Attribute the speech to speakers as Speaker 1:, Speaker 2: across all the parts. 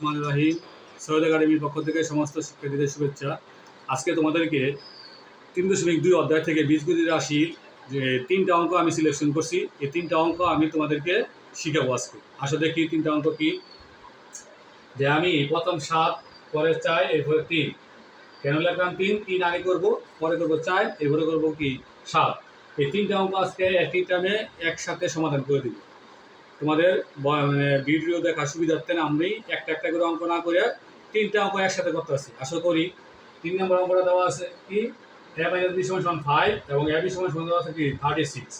Speaker 1: রহমান রাহিম, সৈয়দ একাডেমির পক্ষ থেকে সমস্ত শিক্ষার্থীদের শুভেচ্ছা। আজকে তোমাদেরকে তিন দশমিক দুই অধ্যায় থেকে বীজগতি রাশির যে তিনটা অঙ্ক আমি সিলেকশন করছি, এই তিনটা অঙ্ক আমি তোমাদেরকে শিখাবো আজকে। আসলে দেখি তিনটা অঙ্ক কি? যে আমি প্রথম সাত পরে চাই এরপরে তিন। কেন লিখলাম তিন? তিন আগে করব, পরে করব চার, এরপরে করব কি? সাত। এই তিনটা অঙ্ক আজকে একই টাইমে একসাথে সমাধান করে দিব। তোমাদের মানে ভিডিও দেখার সুবিধার্থে আমি একটা একটা করে অঙ্ক না করে তিনটা অঙ্ক একসাথে করতে আসি আশা করি, তিন নম্বর অঙ্কটা দেওয়া আছে কি? বি সমান সমান ফাইভ এবং এ বি সমান সমান দেওয়া আছে কি? থার্টি সিক্স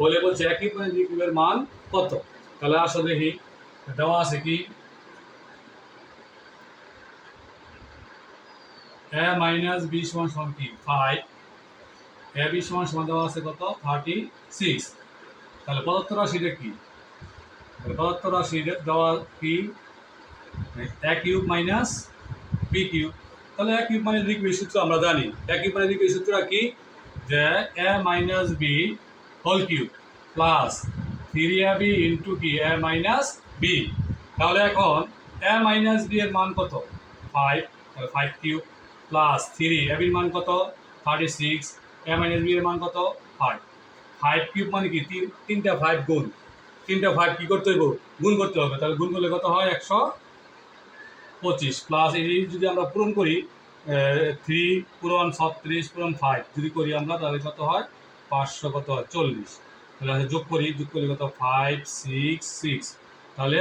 Speaker 1: বলে বলছে একই পয়েন্ট মান কত? তাহলে আসো দেখি, দেওয়া আছে কি? এ মাইনাস বি সমান সমান কি? ফাইভ এ বি সমান সমান দেওয়া আছে কত? থার্টি সিক্স তাহলে পদার্থ রাশিটা কি? পদার্থ রাশিটা দেওয়া কি? A cube minus B cube. তাহলে এ কিউব মানে বি কিউবের সূত্র আমরা জানি। এ কিউব মানে বি কিউবের সূত্রটা কি? যে A minus B whole cube plus three A B into কি? এ মাইনাস বি তাহলে এখন এ মাইনাস বি এর মান কত? ফাইভ তাহলে five cube plus three A বির মান কত? Thirty six A minus B এর মান কত? ফাইভ ফাইভ কিউব মানে কি? তিন তিনটা ফাইভ গুণ। তিনটা ফাইভ কী করতে হইব? গুণ করতে হবে। তাহলে গুণ করলে কত হয়? একশো পঁচিশ। প্লাস এই যদি আমরা পূরণ করি থ্রি পূরণ ছত্রিশ পূরণ ফাইভ যদি করি আমরা, তাহলে কত হয়? পাঁচশো কত হয়? চল্লিশ। তাহলে যোগ করি, যোগ করলে কত? ফাইভ সিক্স সিক্স তাহলে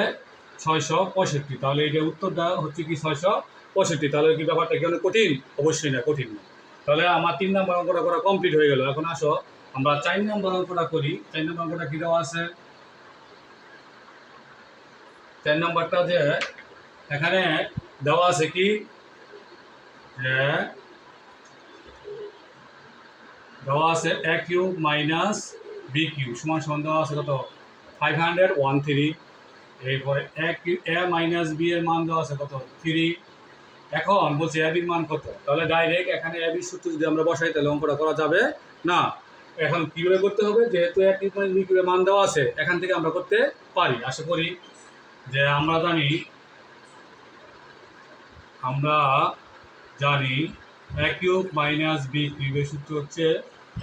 Speaker 1: ছয়শো পঁয়ষট্টি। তাহলে এটা উত্তরটা হচ্ছে কি ছয়শো পঁয়ষট্টি? তাহলে কি ব্যাপারটা কি অনেক কঠিন? অবশ্যই না, কঠিন না। তাহলে আমার তিন নম্বর অঙ্কটা করা কমপ্লিট হয়ে গেল। এখন আসো, আমরা চার নম্বর অঙ্কটা করি। চার নম্বর অঙ্কটা কী দেওয়া আছে? চার নম্বরটা যে এখানে দেওয়া আছে কি? দেওয়া আছে A cube minus B cube সমান সমান দেওয়া আছে কত? ফাইভ হান্ড্রেড ওয়ান থ্রি এরপরে A cube A minus B এর মান দেওয়া আছে কত? থ্রি এখন বলছে বির মান কত? তাহলে ডাইরেক্ট এখানে এ বির সূত্র যদি আমরা বসাই, তাহলে অঙ্কটা করা যাবে না। এখন কীভাবে করতে হবে? যেহেতু এক মান দেওয়া আছে, এখান থেকে আমরা করতে পারি, আশা করি। যে আমরা জানি আমরা জানি এ কিউব মাইনাস বি কিউবের সূত্র হচ্ছে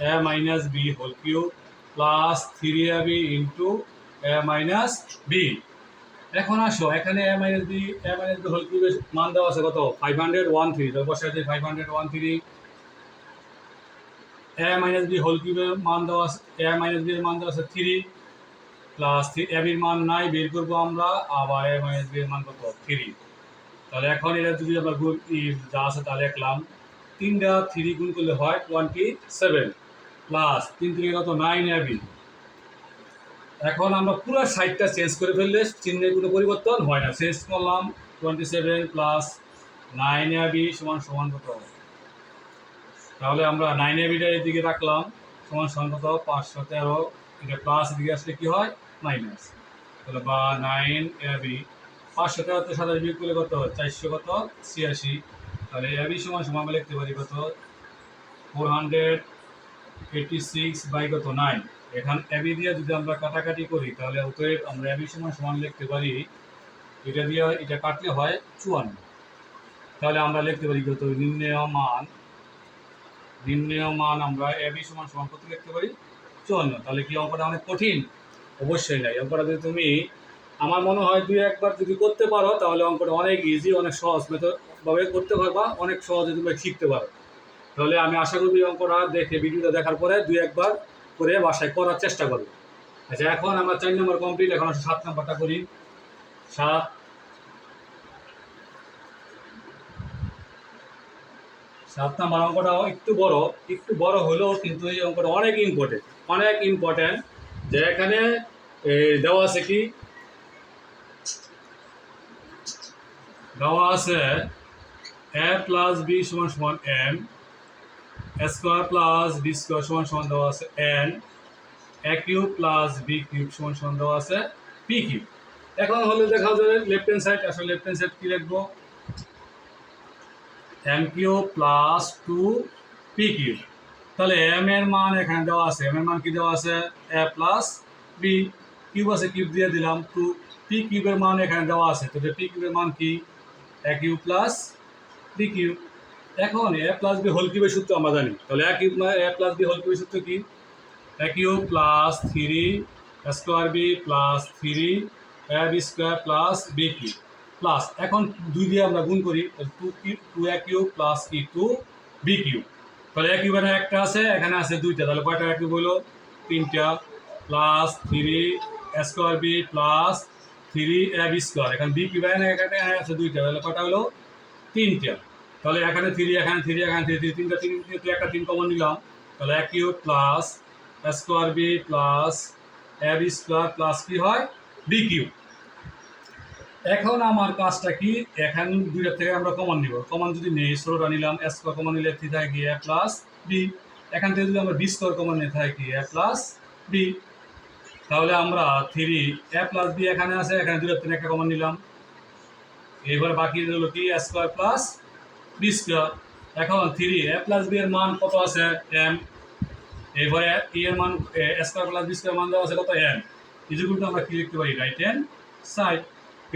Speaker 1: A minus B whole cube plus three A B into A minus B এখন আসো, এখানে A minus B A minus B whole কিউবের মান দেওয়া আছে কত? ফাইভ হান্ড্রেড ওয়ান থ্রি তো বসে আছে five hundred one three A minus B whole কিউবের মান দেওয়া আছে এ মাইনাস বি এর মান দেওয়া আছে থ্রি প্লাস থ্রি এ বির মান নাই, বের করব আমরা, আবার এ মাইনাস বি এর মান কত থ্রি তাহলে এখন এটা যদি আমরা গুণ ই- যা আছে তাহলে লিখলাম, তিনটা থ্রি গুণ করলে হয় টোয়েন্টি সেভেন প্লাস তিন থেকে কত? নাইন এবি এখন আমরা পুরো সাইডটা চেঞ্জ করে ফেললে চিহ্নের কোনো পরিবর্তন হয় না। চেঞ্জ করলাম twenty seven plus nine A B সমান সমান কত? তাহলে আমরা নাইন এবিটা এদিকে রাখলাম, সমান সমান কত? পাঁচশো তেরো। এটা প্লাস এদিকে আসলে কি হয়? মাইনাস তাহলে বা নাইন এবি পাঁচশো তেরোতে সাতাশ বিয়োগ করলে কত? চারশো কত? ছিয়াশি। তাহলে এবি সমান সমান আমরা লিখতে পারি কত? Four hundred eighty six by কত? নাইন এখন এবি দিয়ে যদি আমরা কাটাকাটি করি, তাহলে অতএব আমরা এবি সমান সমান লিখতে পারি, এটা দিয়ে এটা কাটলে হয় চুয়ান্ন। তাহলে আমরা লিখতে পারি কত? নির্ণয় মান। নির্ণয় মান আমরা এবি সমান সমান কত লিখতে পারি? চুয়ান্ন, তাহলে কি অঙ্কটা অনেক কঠিন? অবশ্যই নাই অঙ্কটা যদি তুমি, আমার মনে হয় দুই একবার যদি করতে পারো, তাহলে অঙ্কটা অনেক ইজি অনেক সহজ মেথড ভাবে করতে পারবা, অনেক সহজে তুমি শিখতে পারো। তাহলে আমি আশা করি অঙ্কটা দেখে ভিডিওটা দেখার পরে দুই একবার করে বাসায় করার চেষ্টা করব। আচ্ছা এখন আমরা চার নম্বর কমপ্লিট এখন সাত নম্বরটা করি। সাত সাত নম্বর অঙ্কটা একটু বড় একটু বড় হলেও কিন্তু এই অঙ্কটা অনেক ইম্পর্টেন্ট অনেক ইম্পর্টেন্ট যে এখানে দেওয়া আছে কি? দেওয়া আছে এ প্লাস বি সমান সমান M square plus B square সমান সমান দেওয়া আছে N A cube plus B cube সমান সমান দেওয়া আছে পি কিউব এখন হলে দেখা যাবে লেফট হ্যান্ড সাইড আসলে লেফট হ্যান্ড সাইড কি লিখব M cube plus two P cube তাহলে এম এর মান এখানে দেওয়া আছে। এম এর মান কি দেওয়া আছে? এ প্লাস বি কিউব আছে কিউব দিয়ে দিলাম। টু পি কিউবের মান এখানে দেওয়া আছে। তো পি কিউবের মান কি? A cube plus B cube এখন এ প্লাস বি হোল কিউবের সূত্র আমরা জানি। তাহলে A cube A plus B whole কিউবের সূত্র কি? A cube plus three square B plus three A B square plus B cube plus এখন দুই দিয়ে আমরা গুণ করি two cube two A cube plus কি টু বি কিউ তাহলে এ কিউবের একটা আছে, এখানে আছে দুইটা, তাহলে কয়টা এ কিউব হলো তিনটা plus three square B plus three A B square এখানে বি কিউব এখানে আছে দুইটা, তাহলে কয়টা হলো? তিনটা। তাহলে এখানে থ্রি এখানে থ্রি এখানে থ্রি থ্রি তিনটা, তিন তিন একটা, তিন কমন নিলাম। তাহলে এক cube plus square B plus A B square plus কি হয়? বি কিউব এখন আমার কাজটা কি? এখন দুইটা থেকে আমরা কমন নিব। কমন যদি নেই ষোলোটা নিলাম এ স্কোয়ার কমন নিলে থ্রি থাকে কি? এ প্লাস বি এখান থেকে যদি আমরা বি স্কোয়ার কমন নিয়ে থাকে এ প্লাস বি তাহলে আমরা থ্রি এ প্লাস বি এখানে আছে, এখানে দুইটা থেকে একটা কমন নিলাম। এবার বাকি হলো কি? A square plus b square এখন থ্রি এ প্লাস বি এর মান কত আছে? এম এবারে ই এর মান a square plus b square মান দেওয়া আছে কত? এম ইজুগুলো আমরা কি লিখতে পারি? রাইট হ্যান্ড সাইড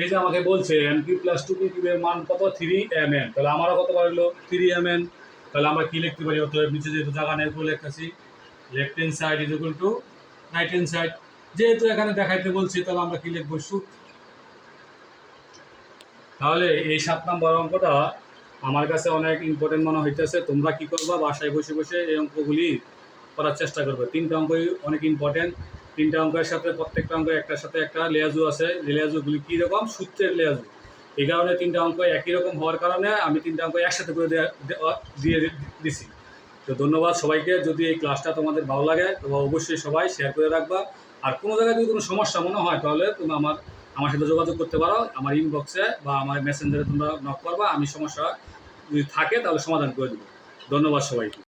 Speaker 1: এই যে আমাকে বলছে m q plus two q কিউবের মান কত? থ্রি এম এন তাহলে আমারও কত পারল থ্রি এম এন তাহলে আমরা কি লিখতে পারি? অত নিচে যেহেতু জায়গা নেই লিখতেছি। Left hand side is equal to right hand side যেহেতু এখানে দেখাইতে বলছি, তাহলে আমরা কি লিখব? শুট তাহলে এই সাত নম্বর অঙ্কটা আমার কাছে অনেক ইম্পর্টেন্ট মনে হইতেছে। তোমরা কি করবা? বাসায় বসে বসে এই অঙ্কগুলি করার চেষ্টা করবে। তিনটা অঙ্কই অনেক ইম্পর্টেন্ট তিনটা অঙ্কের সাথে, প্রত্যেকটা অঙ্ক একটার সাথে একটা লেয়াজু আছে। লেয়াজুগুলি কীরকম সূত্রের লেয়াজু। এই কারণে তিনটা অঙ্ক একই রকম হওয়ার কারণে আমি তিনটা অঙ্ক একসাথে করে দেয়া- দিছি। তো ধন্যবাদ সবাইকে। যদি এই ক্লাসটা তোমাদের ভালো লাগে তবে অবশ্যই সবাই শেয়ার করে রাখবা। আর কোনো জায়গায় যদি কোনো সমস্যা মনে হয়, তাহলে তুমি আমার আমার সাথে যোগাযোগ করতে পারো। আমার ইনবক্সে বা আমার মেসেঞ্জারে তোমরা নক করবা। আমি সমস্যা যদি থাকে, তাহলে সমাধান করে দেবো। ধন্যবাদ সবাইকে।